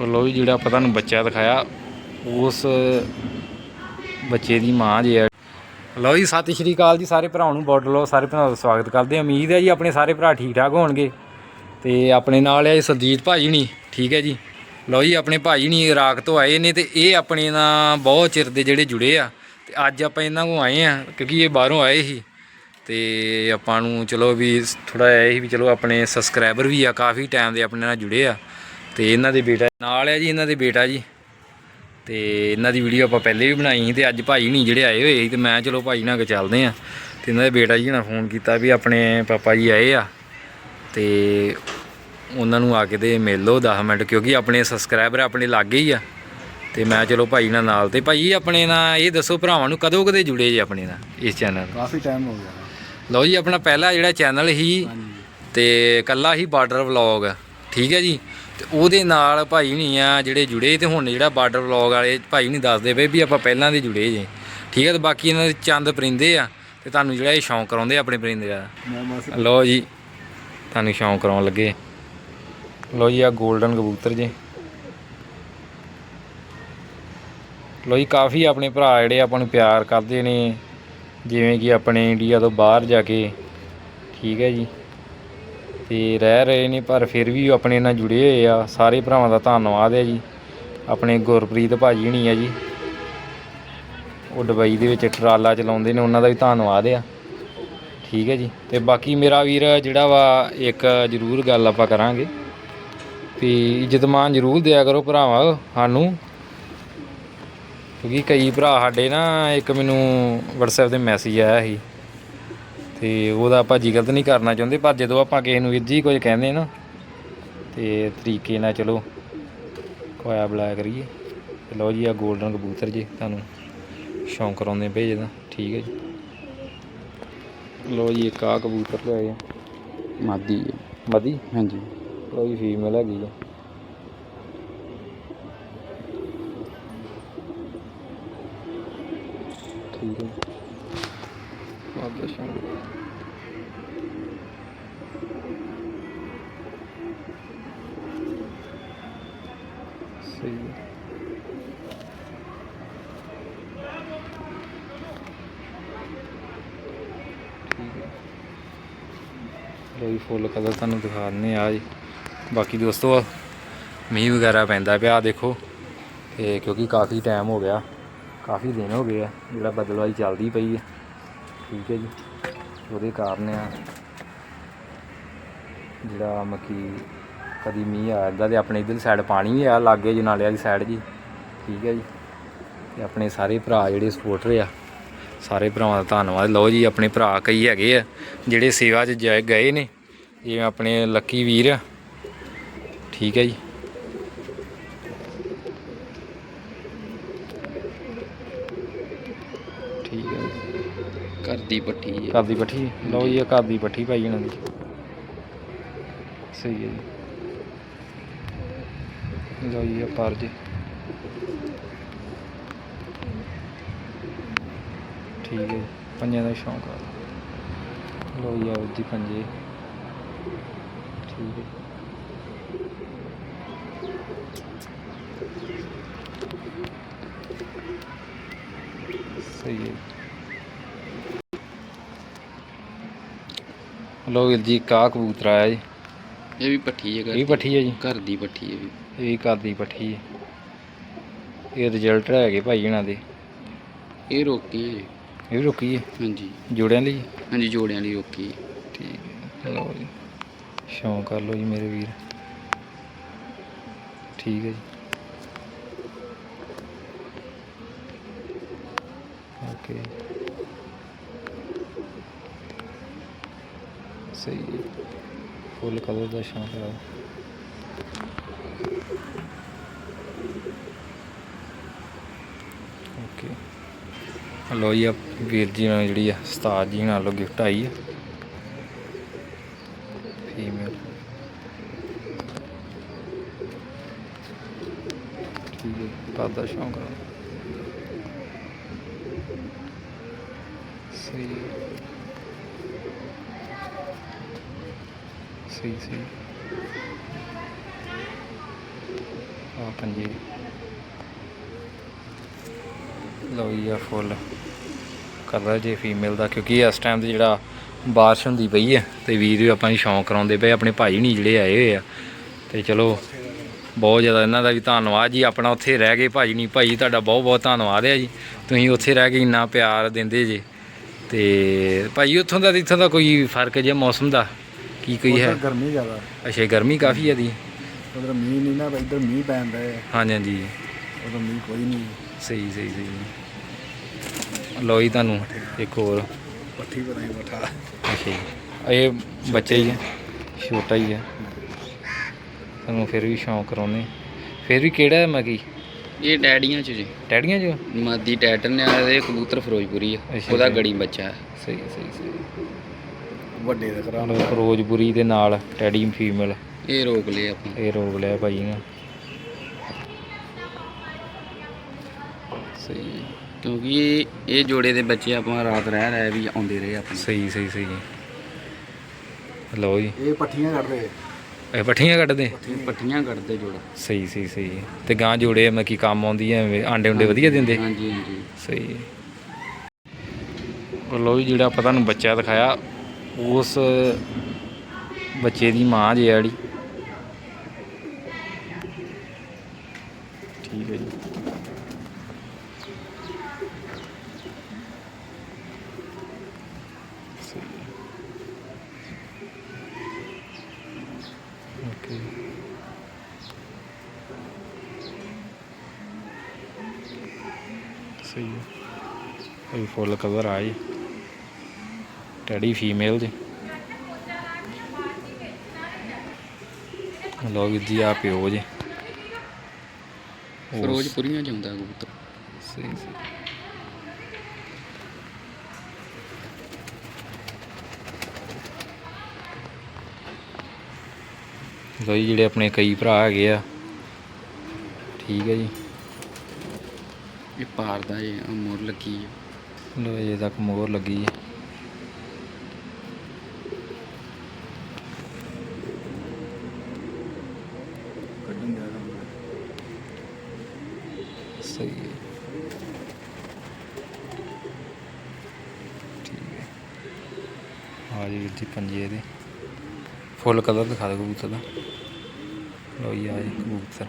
ਲੋ ਜੀ, ਜਿਹੜਾ ਆਪਾਂ ਤੁਹਾਨੂੰ ਬੱਚਾ ਦਿਖਾਇਆ, ਉਸ ਬੱਚੇ ਦੀ ਮਾਂ ਜੇ ਹੈ ਲਓ ਜੀ, ਸਤਿ ਸ਼੍ਰੀ ਅਕਾਲ ਜੀ ਸਾਰੇ ਭਰਾਵਾਂ ਨੂੰ ਬਾਰਡਰ ਲੋ ਸਾਰੇ ਭਰਾਵਾਂ ਦਾ ਸਵਾਗਤ ਕਰਦੇ ਹਾਂ। ਉਮੀਦ ਹੈ ਜੀ ਆਪਣੇ ਸਾਰੇ ਭਰਾ ਠੀਕ ਠਾਕ ਹੋਣਗੇ। ਤੇ ਆਪਣੇ ਨਾਲ ਹੈ ਜੀ ਸਰਜੀਤ ਭਾਜੀ ਨਹੀਂ ਠੀਕ ਹੈ ਜੀ। ਲਓ ਜੀ, ਆਪਣੇ ਭਾਜੀ ਨਹੀਂ ਇਰਾਕ ਤੋਂ ਆਏ ਨੇ ਤੇ ਇਹ ਆਪਣੇ ਨਾਲ ਬਹੁਤ ਚਿਰ ਦੇ ਜਿਹੜੇ ਜੁੜੇ ਆ। ਤੇ ਅੱਜ ਆਪਾਂ ਇਹਨਾਂ ਕੋਲ ਆਏ ਆ ਕਿਉਂਕਿ ਇਹ ਬਾਹਰੋਂ ਆਏ ਸੀ। ਤੇ ਆਪਾਂ ਨੂੰ ਚਲੋ ਵੀ ਥੋੜਾ ਇਹ ਸੀ ਵੀ ਚਲੋ ਆਪਣੇ ਸਬਸਕ੍ਰਾਈਬਰ ਵੀ ਆ, ਕਾਫੀ ਟਾਈਮ ਦੇ ਆਪਣੇ ਨਾਲ ਜੁੜੇ ਆ। ਤੇ ਇਹਨਾਂ ਦੇ ਬੇਟਾ ਨਾਲ ਹੈ ਜੀ ਇਹਨਾਂ ਦੇ ਬੇਟਾ ਜੀ। ਤੇ ਇਹਨਾਂ ਦੀ ਵੀਡੀਓ ਆਪਾਂ ਪਹਿਲੇ ਵੀ ਬਣਾਈ ਸੀ ਤੇ ਅੱਜ ਭਾਈ ਨਹੀਂ ਜਿਹੜੇ ਆਏ ਹੋਏ ਸੀ ਤੇ ਮੈਂ ਚਲੋ ਭਾਈ ਨਾਲ ਕੇ ਚੱਲਦੇ ਆ ਤੇ ਇਹਨਾਂ ਦੇ ਬੇਟਾ ਜੀ ਨੇ ਫੋਨ ਕੀਤਾ ਵੀ ਆਪਣੇ ਪਾਪਾ ਜੀ ਆਏ ਆ। ਤੇ ਉਹਨਾਂ ਨੂੰ ਆ ਕੇ ਤੇ ਮਿਲ ਲਓ 10 ਮਿੰਟ ਕਿਉਂਕਿ ਆਪਣੇ ਸਬਸਕ੍ਰਾਈਬਰ ਆਪਣੇ ਲਾਗੇ ਹੀ ਆ। ਤੇ ਮੈਂ ਚਲੋ ਭਾਈ ਨਾਲ ਨਾਲ ਤੇ ਭਾਈ ਆਪਣੇ ਨਾਲ ਇਹ ਦੱਸੋ ਭਰਾਵਾਂ ਨੂੰ ਕਦੋਂ ਕਦੇ ਜੁੜੇ ਜੀ ਆਪਣੇ ਨਾਲ ਇਸ ਚੈਨਲ ਕਾਫੀ ਟਾਈਮ ਹੋ ਗਿਆ। ਲਓ ਜੀ ਆਪਣਾ ਪਹਿਲਾ ਜਿਹੜਾ ਚੈਨਲ ਸੀ ਤੇ ਕੱਲਾ ਹੀ ਬਾਰਡਰ ਵਲੌਗ। ਠੀਕ ਹੈ ਜੀ? ਤੇ ਉਹਦੇ ਨਾਲ ਭਾਈ ਨਹੀਂ ਆ ਜਿਹੜੇ ਜੁੜੇ ਤੇ ਹੁਣ ਜਿਹੜਾ ਬਾਰਡਰ ਵਲੌਗ ਵਾਲੇ ਭਾਈ ਨਹੀਂ ਦੱਸਦੇ ਪਏ ਵੀ ਆਪਾਂ ਪਹਿਲਾਂ ਦੇ ਜੁੜੇ ਜੇ। ਠੀਕ ਹੈ ਤੇ ਬਾਕੀ ਇਹਨਾਂ ਦੇ ਚੰਦ ਪਰਿੰਦੇ ਆ ਤੇ ਤੁਹਾਨੂੰ ਜਿਹੜਾ ਇਹ ਸ਼ੌਂਕ ਕਰਾਉਂਦੇ ਆਪਣੇ ਪਰਿੰਦੇ ਦਾ। ਲਓ ਜੀ ਤੁਹਾਨੂੰ ਸ਼ੌਂਕ ਕਰਾਉਣ ਲੱਗੇ। ਲਓ ਜੀ ਆ 골ਡਨ ਕਬੂਤਰ ਜੀ। ਲਓ ਜੀ ਕਾਫੀ ਆਪਣੇ ਭਰਾ ਜਿਹੜੇ ਆਪਾਂ ਨੂੰ ਪਿਆਰ ਕਰਦੇ ਨੇ ਜਿਵੇਂ ਕਿ ਆਪਣੇ ਇੰਡੀਆ ਤੋਂ ਬਾਹਰ ਜਾ ਕੇ। ਠੀਕ ਹੈ ਜੀ। ਤੇ ਰਹਿ ਰਹੇ ਨੇ, ਪਰ ਫਿਰ ਵੀ ਉਹ ਆਪਣੇ ਨਾਲ ਜੁੜੇ ਹੋਏ ਆ। ਸਾਰੇ ਭਰਾਵਾਂ ਦਾ ਧੰਨਵਾਦ ਹੈ ਜੀ। ਆਪਣੇ ਗੁਰਪ੍ਰੀਤ ਭਾਜੀ ਹਣੀ ਆ ਜੀ। ਉਹ ਦੁਬਈ ਦੇ ਵਿੱਚ ਟਰਾਲਾ ਚਲਾਉਂਦੇ ਨੇ, ਉਹਨਾਂ ਦਾ ਵੀ ਧੰਨਵਾਦ ਆ। ਠੀਕ ਹੈ ਜੀ। ਤੇ ਬਾਕੀ ਮੇਰਾ ਵੀਰ ਜਿਹੜਾ ਵਾ, ਇੱਕ ਜ਼ਰੂਰ ਗੱਲ ਆਪਾਂ ਕਰਾਂਗੇ। ਵੀ ਇੱਜ਼ਤਮਾਨ ਜ਼ਰੂਰ ਦਿਆ ਕਰੋ ਭਰਾਵਾ, ਸਾਨੂੰ। ਕਿਉਂਕਿ ਕਈ ਭਰਾ ਸਾਡੇ ਨਾ, ਇੱਕ ਮੈਨੂੰ WhatsApp ਤੇ ਮੈਸੇਜ ਆਇਆ ਸੀ। ਤੇ ਉਹਦਾ ਆਪਾਂ ਜ਼ਿਕਰ ਨਹੀਂ ਕਰਨਾ ਚਾਹੁੰਦੇ ਪਰ ਜਦੋਂ ਆਪਾਂ ਕਿਸੇ ਨੂੰ ਵੀਰ ਜੀ ਕੁਝ ਕਹਿੰਦੇ ਨਾ ਤੇ ਤਰੀਕੇ ਨਾਲ ਚਲੋ ਖਵਾਇਆ ਬੁਲਾਇਆ ਕਰੀਏ। ਤੇ ਲਓ ਜੀ ਆ 골ਡਨ ਕਬੂਤਰ ਜੀ ਤੁਹਾਨੂੰ ਸ਼ੌਂਕ ਕਰਾਉਂਦੇ ਜਿਹਦਾ ਠੀਕ ਹੈ ਜੀ। ਲੋ ਜੀ ਇੱਕ ਆ ਕਬੂਤਰ ਲਿਆਏ ਆ। ਮਾਦੀ। ਮਦੀ? ਹਾਂਜੀ। ਲੋ ਜੀ ਫੀਮੇਲ ਹੈਗੀ ਆ। ਠੀਕ ਹੈ ਬਹੁਤ ਸ਼ੌਂਕ ਸਹੀ ਹੈ। ਠੀਕ ਹੈ। ਫੁੱਲ ਕਲਰ ਤੁਹਾਨੂੰ ਦਿਖਾ ਦਿੰਦੇ ਆ ਜੀ। ਬਾਕੀ ਦੋਸਤੋ, ਮੀਂਹ ਵਗੈਰਾ ਪੈਂਦਾ ਪਿਆ ਦੇਖੋ। ਤੇ ਕਿਉਂਕਿ ਕਾਫੀ ਟਾਈਮ ਹੋ ਗਿਆ, ਕਾਫੀ ਦਿਨ ਹੋ ਗਏ ਆ, ਜਿਹੜਾ ਬਦਲਵਾਈ ਚੱਲਦੀ ਪਈ ਹੈ। ਠੀਕ ਹੈ ਜੀ, ਉਹਦੇ ਕਾਰਨ ਆ ਜਿਹੜਾ ਮੱਕੀ ਕਦੀ ਮੀਂਹ ਆ ਜਾਂਦਾ ਤੇ ਆਪਣੇ ਇਧਰ ਸਾਈਡ ਪਾਣੀ ਵੀ ਆ ਲਾਗੇ ਜਨਾਲੇ ਵਾਲੀ ਸਾਈਡ ਜੀ। ਠੀਕ ਹੈ ਜੀ। ਤੇ ਆਪਣੇ ਸਾਰੇ ਭਰਾ ਜਿਹੜੇ ਸਪੋਰਟਰ ਆ ਸਾਰੇ ਭਰਾਵਾਂ ਦਾ ਧੰਨਵਾਦ। ਲਓ ਜੀ ਆਪਣੇ ਭਰਾ ਕਈ ਹੈਗੇ ਆ ਜਿਹੜੇ ਸੇਵਾ 'ਚ ਜਾ- ਗਏ ਨੇ। ਜਿਵੇਂ ਆਪਣੇ ਲੱਕੀ ਵੀਰ ਆ। ਠੀਕ ਹੈ ਜੀ। ਠੀਕ ਹੈ। ਘਰ ਦੀ ਪੱਟੀ ਹੈ। ਘਰ ਦੀ ਪੱਠੀ ਲਓ ਜੀ ਇਹ ਘਰ ਦੀ ਪੱਠੀ ਭਾਈ ਇਹਨਾਂ ਦੀ। ਸਹੀ ਹੈ ਜੀ। ਲਓ ਜੀ ਇਹ ਪਰ ਜੀ। ਠੀਕ ਹੈ ਪੰਜਾਂ ਦਾ ਸ਼ੌਂਕ ਆ। ਲਓ ਜੀ ਆਓ ਜੀ ਪੰਜੇ। ਠੀਕ ਹੈ। ਸਹੀ ਹੈ। ਵੀਰ ਜੀ ਕਾ ਕਬੂਤਰ ਆਇਆ ਜੀ। ਇਹ ਵੀ ਪੱਠੀ ਹੈ ਇਹ ਵੀ ਪੱਠੀ ਹੈ ਜੀ। ਘਰ ਦੀ ਪੱਠੀ ਹੈ ਵੀ। ਇਹ ਵੀ ਘਰ ਦੀ ਪੱਠੀ। ਇਹ ਰਿਜ਼ਲਟ ਹੈਗੇ ਭਾਈ ਇਹਨਾਂ ਦੇ। ਇਹ ਰੋਕੀ ਹੈ ਇਹ ਵੀ ਰੁਕੀ ਹੈ? ਹਾਂਜੀ। ਜੋੜਿਆਂ ਲਈ? ਹਾਂਜੀ ਜੋੜਿਆਂ ਦੀ ਰੋਕੀ ਹੈ। ਠੀਕ ਹੈ। ਲਓ ਜੀ। ਸ਼ੌਂਕ ਕਰ ਲਓ ਜੀ ਮੇਰੇ ਵੀਰ। ਠੀਕ ਹੈ ਜੀ। ਓਕੇ। ਸਹੀ ਫੁੱਲ ਕਲਰ ਦਾ ਸ਼ੌਂਕ ਹੈ ਓਕੇ ਲੋ ਜੀ ਆ ਵੀਰ ਜੀ ਨਾਲ ਜਿਹੜੀ ਆ, ਉਸਤਾਦ ਜੀ ਨਾਲ ਗਿਫਟ ਆਈ ਆ। ਫੀਮੇਲ ਠੀਕ ਹੈ ਘਰ ਸ਼ੌਂਕ ਆ। ਸਹੀ। ਸਹੀ ਸਹੀ। ਆ ਪੰਜੇ ਲਓ ਜੀ ਆ ਫੁੱਲ। ਕਰਦਾ ਜੇ ਫੀਮੇਲ ਦਾ ਕਿਉਂਕਿ ਇਸ ਟਾਈਮ ਤੇ ਜਿਹੜਾ ਬਾਰਿਸ਼ ਹੁੰਦੀ ਪਈ ਹੈ ਤੇ ਵੀਰ ਵੀ ਆਪਾਂ ਨੂੰ ਸ਼ੌਂਕ ਕਰਾਉਂਦੇ ਪਏ ਆਪਣੇ ਭਾਈ ਨਹੀਂ ਜਿਹੜੇ ਆਏ ਹੋਏ ਆ। ਤੇ ਚਲੋ ਬਹੁਤ ਜ਼ਿਆਦਾ ਇਹਨਾਂ ਦਾ ਵੀ ਧੰਨਵਾਦ ਜੀ ਆਪਣਾ ਉੱਥੇ ਰਹਿ ਗਏ ਭਾਜੀ ਨਹੀਂ ਭਾਈ ਤੁਹਾਡਾ ਬਹੁਤ ਬਹੁਤ ਧੰਨਵਾਦ ਹੈ ਜੀ। ਤੁਸੀਂ ਉੱਥੇ ਰਹਿ ਕੇ ਇੰਨਾ ਪਿਆਰ ਦਿੰਦੇ ਜੇ। ਤੇ ਭਾਈ ਉੱਥੋਂ ਦਾ ਇੱਥੋਂ ਦਾ ਕੋਈ ਫ਼ਰਕ ਜਿਹਾ ਮੌਸਮ ਦਾ? ਕੀ ਕੋਈ ਹੈ? ਗਰਮੀ ਜ਼ਿਆਦਾ। ਅੱਛਾ ਗਰਮੀ ਕਾਫੀ ਹੈ ਦੀ। ਉਧਰ ਮੀਂਹ ਨਹੀਂ ਨਾ ਇੱਧਰ ਮੀਂਹ ਪੈਂਦਾ ਹੈ। ਹਾਂਜੀ ਹਾਂਜੀ। ਉਧਰ ਮੀਂਹ ਕੋਈ ਨਹੀਂ ਸਹੀ ਸਹੀ ਸਹੀ। ਲੋ ਜੀ ਤੁਹਾਨੂੰ ਇੱਕ ਹੋਰ। ਪੱਠੀ ਪਤਾ ਨਹੀਂ ਬੱਠਾ। ਅੱਛਾ ਜੀ। ਇਹ ਬੱਚੇ ਹੀ ਹੈ ਛੋਟਾ ਹੀ ਹੈ ਤੁਹਾਨੂੰ ਫਿਰ ਵੀ ਸ਼ੌਂਕ ਕਰਾਉਨੇ ਫਿਰ ਵੀ ਕਿਹੜਾ ਹੈ ਮਗੀ? ਇਹ ਡੈਡੀਆਂ ਚ ਜੀ। ਟੈਡੀਆਂ ਜੋ ਮਾਦੀ ਟੈਟਨ ਨੇ ਇਹ ਕਬੂਤਰ ਫਿਰੋਜ਼ਪੁਰੀ ਆ। ਅੱਛਾ ਉਹਦਾ ਜੀ। ਗੜੀ ਬੱਚਾ। ਹੈ ਸਹੀ ਸਹੀ ਸਹੀ ਵੱਡੇ ਦੇ ਕਰਾ ਮਤਲਬ ਫਿਰੋਜ਼ਪੁਰੀ ਦੇ ਨਾਲ ਟੈਡੀ ਫੀਮੇਲ। ਇਹ ਰੋਕ ਲਿਆ ਆਪਾਂ। ਇਹ ਰੋਗ ਲਿਆ ਭਾਈ ਨੇ। ਕਿਉਂਕਿ ਇਹ ਇਹ ਜੋੜੇ ਦੇ ਬੱਚੇ ਆਪਾਂ ਰਾਤ ਰਹਿ ਰਹਿ ਵੀ ਆਉਂਦੇ ਰਹੇ ਆਪਣੇ। ਸਹੀ ਸਹੀ ਸਹੀ। ਲਓ ਜੀ। ਇਹ ਪੱਠੀਆਂ ਕੱਢਦੇ ਇਹ ਪੱਠੀਆਂ ਕੱਢਦੇ? ਪੱਠੀਆਂ ਕੱਢਦੇ ਜੋੜਾ। ਸਹੀ ਸਹੀ ਸਹੀ। ਤੇ ਗਾਂ ਜੋੜੇ ਮੈਂ ਕੀ ਕੰਮ ਆਉਂਦੀ ਐ ਆਂਡੇ ਉਂਡੇ ਵਧੀਆ ਦਿੰਦੇ? ਹਾਂਜੀ ਹਾਂਜੀ। ਸਹੀ। ਉਹ ਲੋ ਜੀ ਜਿਹੜਾ ਆਪਾਂ ਤੁਹਾਨੂੰ ਬੱਚਾ ਦਿਖਾਇਆ ਉਸ ਬੱਚੇ ਦੀ ਮਾਂ ਜਿਹੜੀ ਠੀਕ ਹੈ ਜੀ ਸਹੀ ਹੈ ਓਕੇ ਸਹੀ ਹੈ ਇਹ ਫੁੱਲ ਕਵਰ ਆ ਜੀ। ਟੈਡੀ ਫੀਮੇਲ ਜੀ। ਲੋ ਜੀ ਆ ਪਿਓ ਜੀ। ਫਿਰੋਜ਼ਪੁਰੀਆਂ ਹੁੰਦਾ ਕਬੂਤਰ। ਸਹੀ ਸਹੀ। ਲੋ ਜੀ ਜਿਹੜੇ ਆਪਣੇ ਕਈ ਭਰਾ ਹੈਗੇ ਆ। ਠੀਕ ਹੈ ਜੀ। ਪਾਰ ਦਾ ਇਹ ਮੋਰ ਲੱਗੀ ਹੈ? ਲੋ ਜੇ ਤੱਕ ਮੋਹਰ ਲੱਗੀ ਹੈ। ਕੱਢਣ ਦਾ ਕੰਮ ਸਹੀ ਹੈ। ਠੀਕ ਹੈ। ਆ ਜੀ ਵੀਰ ਜੀ ਪੰਜੇ ਇਹਦੇ। ਫੁੱਲ ਕਲਰ ਦਿਖਾ ਦਿਓ ਕਬੂਤਰ ਦਾ। ਲਓ ਜੀ ਆ ਜੀ ਕਬੂਤਰ।